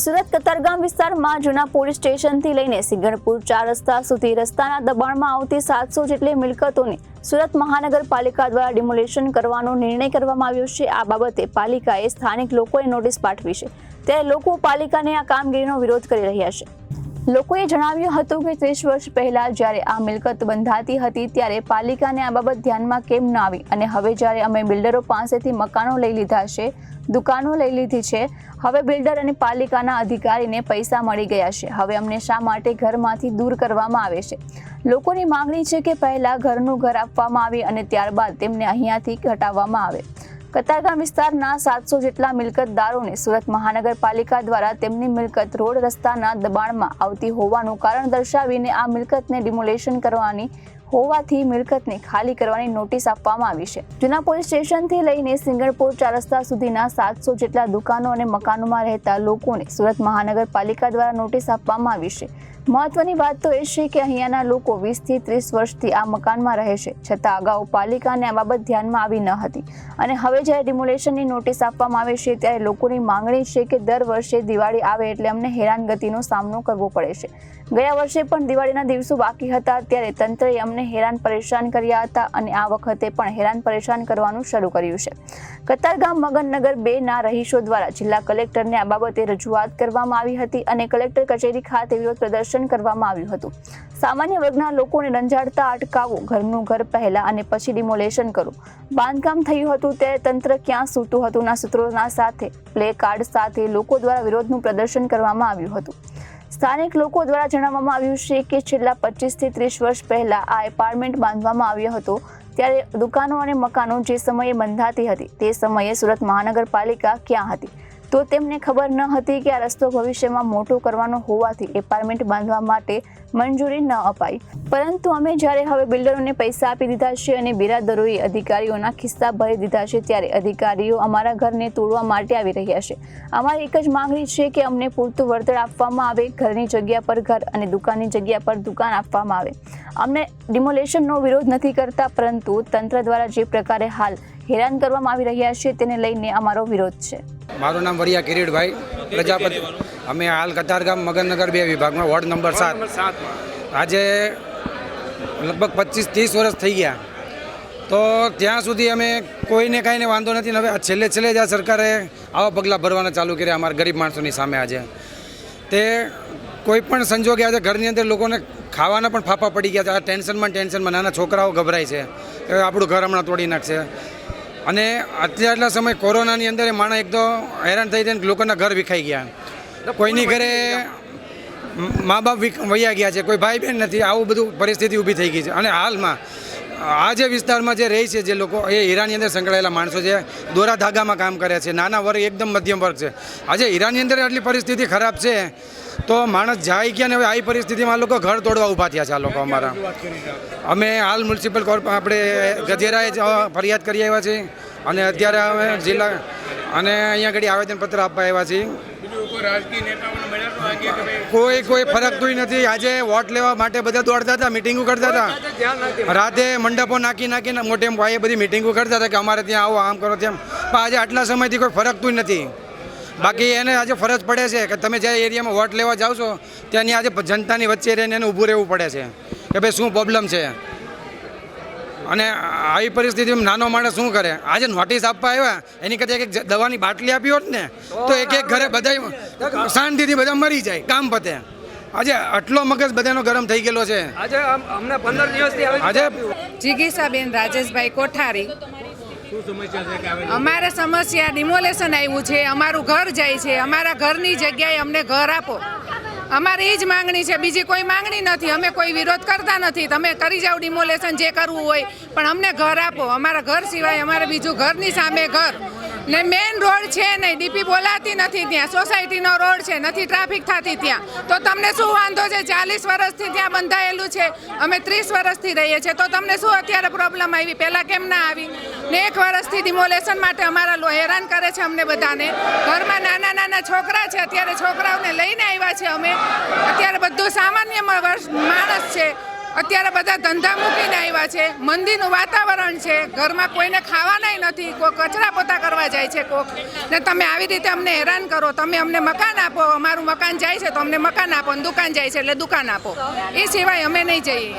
સુરત કતારગામ વિસ્તારમાં જૂના પોલીસ સ્ટેશનથી લઈને સિંગણપુર ચાર રસ્તા સુધી રસ્તાના દબાણમાં આવતી સાતસો જેટલી મિલકતોને સુરત મહાનગરપાલિકા દ્વારા ડિમોલેશન કરવાનો નિર્ણય કરવામાં આવ્યો છે. આ બાબતે પાલિકાએ સ્થાનિક લોકોએ નોટિસ પાઠવી છે. ત્યારે લોકો પાલિકાને આ કામગીરીનો વિરોધ કરી રહ્યા છે. લોકોએ જણાવ્યું હતું કે ત્રીસ વર્ષ પહેલા જ્યારે આ મિલકત બંધાતી હતી ત્યારે પાલિકાને આ બાબત ધ્યાનમાં કેમ ન આવી અને હવે જ્યારે અમે બિલ્ડરો પાસેથી મકાનો લઈ લીધા છે, દુકાનો લઈ લીધી છે, હવે બિલ્ડર અને પાલિકાના અધિકારીને પૈસા મળી ગયા છે. હવે અમને શા માટે ઘરમાંથી દૂર કરવામાં આવે છે? લોકોની માંગણી છે કે પહેલાં ઘરનું ઘર આપવામાં આવે અને ત્યારબાદ તેમને અહીંયાથી હટાવવામાં આવે. કતારગામ વિસ્તારના સાતસો જેટલા મિલકતદારોને સુરત મહાનગરપાલિકા દ્વારા તેમની મિલકત રોડ રસ્તાના દબાણમાં આવતી હોવાનું કારણ દર્શાવીને આ મિલકતને ડિમોલેશન કરવાની હોવાથી મિલકતને ખાલી કરવાની નોટિસ આપવામાં આવી છે. જૂના પોલીસ સ્ટેશનથી લઈને સિંગણપુર ચાર રસ્તા સુધીના સાતસો જેટલા દુકાનો અને મકાનોમાં રહેતા લોકોને સુરત મહાનગરપાલિકા દ્વારા નોટિસ આપવામાં આવી છે. મહત્વની વાત તો એ છે કે અહીંયાના લોકો વીસથી ત્રીસ વર્ષથી આ મકાનમાં રહે છે, છતાં અગાઉ પાલિકાને આ બાબત ધ્યાનમાં આવી ન હતી. અને હવે જ્યારે ડિમોલેશનની નોટિસ આપવામાં આવે છે, ત્યારે લોકોની માંગણી છે કે દર વર્ષે દિવાળી આવે એટલે અમને હેરાનગતિનો સામનો કરવો પડે છે. ગયા વર્ષે પણ દિવાળીના દિવસો બાકી હતા, ત્યારે તંત્રએ અમને હેરાન પરેશાન કર્યા હતા અને આ વખતે પણ હેરાન પરેશાન કરવાનું શરૂ કર્યું છે. કતારગામ મગનનગર બે ના રહીશો દ્વારા જિલ્લા કલેક્ટરને આ બાબતે રજૂઆત કરવામાં આવી હતી અને કલેક્ટર કચેરી ખાતે વિરોધ પ્રદર્શન કરવામાં આવ્યું હતું. સામાન્ય વર્ગના લોકોને રંજાડતા અટકાવો, ઘરનું ઘર પહેલા અને પછી ડિમોલેશન કરો. બાંધકામ થયું હતું ત્યારે તંત્ર ક્યાં સૂતું હતું ના સૂત્રોના સાથે, પ્લે કાર્ડ સાથે લોકો દ્વારા વિરોધનું પ્રદર્શન કરવામાં આવ્યું હતું. સ્થાનિક લોકો દ્વારા જણાવવામાં આવ્યું છે કે છેલ્લા પચીસથી ત્રીસ વર્ષ પહેલા આ એપાર્ટમેન્ટ બાંધવામાં આવ્યો હતો. ત્યારે દુકાનો અને મકાનો જે સમયે બંધાતી હતી, તે સમયે સુરત મહાનગરપાલિકા ક્યાં હતી? તો તેમને ખબર ન હતી કે આ રસ્તો ભવિષ્યમાં મોટો કરવાનો હોવાથી એપાર્ટમેન્ટ બાંધવા માટે મંજૂરી ન અપાઈ. પરંતુ અમે જ્યારે હવે બિલ્ડરોને પૈસા આપી દીધા છે અને બિરાદરોએ અધિકારીઓના ખિસ્સા ભરી દીધા છે ત્યારે અધિકારીઓ અમારા ઘરને તોડવા માટે આવી રહ્યા છે. અમારી એક જ માંગણી છે કે અમને પૂરતું વળતર આપવામાં આવે, ઘરની જગ્યા પર ઘર અને દુકાનની જગ્યા પર દુકાન આપવામાં આવે. અમને ડિમોલેશનનો વિરોધ નથી કરતા, પરંતુ તંત્ર દ્વારા જે પ્રકારે હાલ હેરાન કરવામાં આવી રહ્યા છે તેને લઈને અમારો વિરોધ છે. મારું નામ વરિયા કિરીટભાઈ, પ્રજાપતિ અમે હાલ કતારગામ મગનનગર બે વિભાગમાં વોર્ડ નંબર સાત. આજે લગભગ પચીસ ત્રીસ વર્ષ થઈ ગયા. તો ત્યાં સુધી અમે કોઈને કાંઈને વાંધો નથી હવે આ છેલ્લે છેલ્લે જ આ સરકારે આવા પગલાં ભરવાના ચાલુ કર્યા અમારા ગરીબ માણસોની સામે આજે. તે કોઈ પણ સંજોગે આજે ઘરની અંદર લોકોને ખાવાના પણ ફાફા પડી ગયા છે. આ ટેન્શનમાં ટેન્શનમાં નાના છોકરાઓ ગભરાય છે. કે આપણું ઘર હમણાં તોડી નાખશે. અને અત્યારના સમય કોરોનાની અંદર એ માણસ એક તો હેરાન થઈ થઈને લોકોના ઘર વિખાઈ ગયા. કોઈની ઘરે મા બાપ વૈયા ગયા છે કોઈ ભાઈ બહેન નથી આવું બધું પરિસ્થિતિ ઊભી થઈ ગઈ છે. અને હાલમાં આ જે વિસ્તારમાં જે રહે છે જે લોકો એ હીરાની અંદર સંકળાયેલા માણસો છે દોરા ધાગામાં કામ કરે છે નાના વર્ગ એકદમ મધ્યમ વર્ગ છે. આજે હીરાની અંદર આટલી પરિસ્થિતિ ખરાબ છે તો માણસ જાય ગયા ને હવે આવી પરિસ્થિતિમાં આ લોકો ઘર તોડવા ઊભા થયા છે આ લોકો અમારા. અમે હાલ મ્યુનિસિપલ કોર્પ આપણે ગજેરાએ ફરિયાદ કરી આવ્યા છીએ. અને અત્યારે અમે જિલ્લા અને અહીંયા આગળ આવેદનપત્ર આપવા આવ્યા છીએ. કોઈ કોઈ ફરક કોઈ નથી. આજે વોટ લેવા માટે બધા દોડતા હતા મિટિંગો કરતા હતા. રાતે મંડપો નાખી નાખીને મોટે ભાઈએ બધી મિટિંગો કરતા હતા કે અમારે ત્યાં આવો આમ કરો તેમ. પણ આજે આટલા સમયથી કોઈ ફરક તું નથી. બાકી એને આજે ફરજ પડે છે કે તમે જે એરિયામાં વોટ લેવા જાઓ છો ત્યાંની આજે જનતાની વચ્ચે રહીને એને ઊભું રહેવું પડે છે. કે ભાઈ શું પ્રોબ્લેમ છે? અને આવી પરિસ્થિતિમાં નાનો માણસ શું કરે? આજે નોટિસ આપવા આવ્યા એની કરતાં એક એક દવાની બાટલી આપી હોત ને તો એક એક ઘરે બધા શાંતિથી બધા મરી જાય કામ પતે. આજે આટલો મગજ બધાનો ગરમ થઈ ગયેલો છે. આજે અમને પંદર દિવસથી આજે જિગીસાબેન રાજેશભાઈ કોઠારી. અમારે સમસ્યા ડિમોલેશન આવ્યું છે અમારું ઘર જાય છે અમારા ઘરની જગ્યાએ અમને ઘર આપો. અમારી એ જ માંગણી છે બીજી કોઈ માંગણી નથી અમે કોઈ વિરોધ કરતા નથી. તમે કરી જાઓ ડિમોલેશન જે કરવું હોય પણ અમને ઘર આપો. અમારા ઘર સિવાય અમારે બીજું ઘરની સામે ઘર. ને મેઇન રોડ છે નહીં. ડીપી બોલાતી નથી ત્યાં. સોસાયટીનો રોડ છે. નથી ટ્રાફિક થતી ત્યાં. તો તમને શું વાંધો છે? ચાલીસ વર્ષથી ત્યાં બંધાયેલું છે. અમે ત્રીસ વર્ષથી રહીએ છીએ. તો તમને શું અત્યારે પ્રોબ્લેમ આવી? પહેલાં કેમ ના આવી? ને એક વર્ષથી ડિમોલેશન માટે અમારા હેરાન કરે છે અમને બધાને. ઘરમાં નાના નાના છોકરા છે. અત્યારે છોકરાઓને લઈને આવ્યા છે અમે. અત્યારે બધું સામાન્ય માણસ છે. અત્યારે બધા ધંધા મૂકીને આવ્યા છે. મંદીનું વાતાવરણ છે. ઘરમાં કોઈને ખાવાનાય નથી. કોઈ કચરા પોતા કરવા જાય છે કોક. ને તમે આવી રીતે અમને હેરાન કરો. તમે અમને મકાન આપો. અમારું મકાન જાય છે તો અમને મકાન આપો અને દુકાન જાય છે એટલે દુકાન આપો. એ સિવાય અમે નહીં જઈએ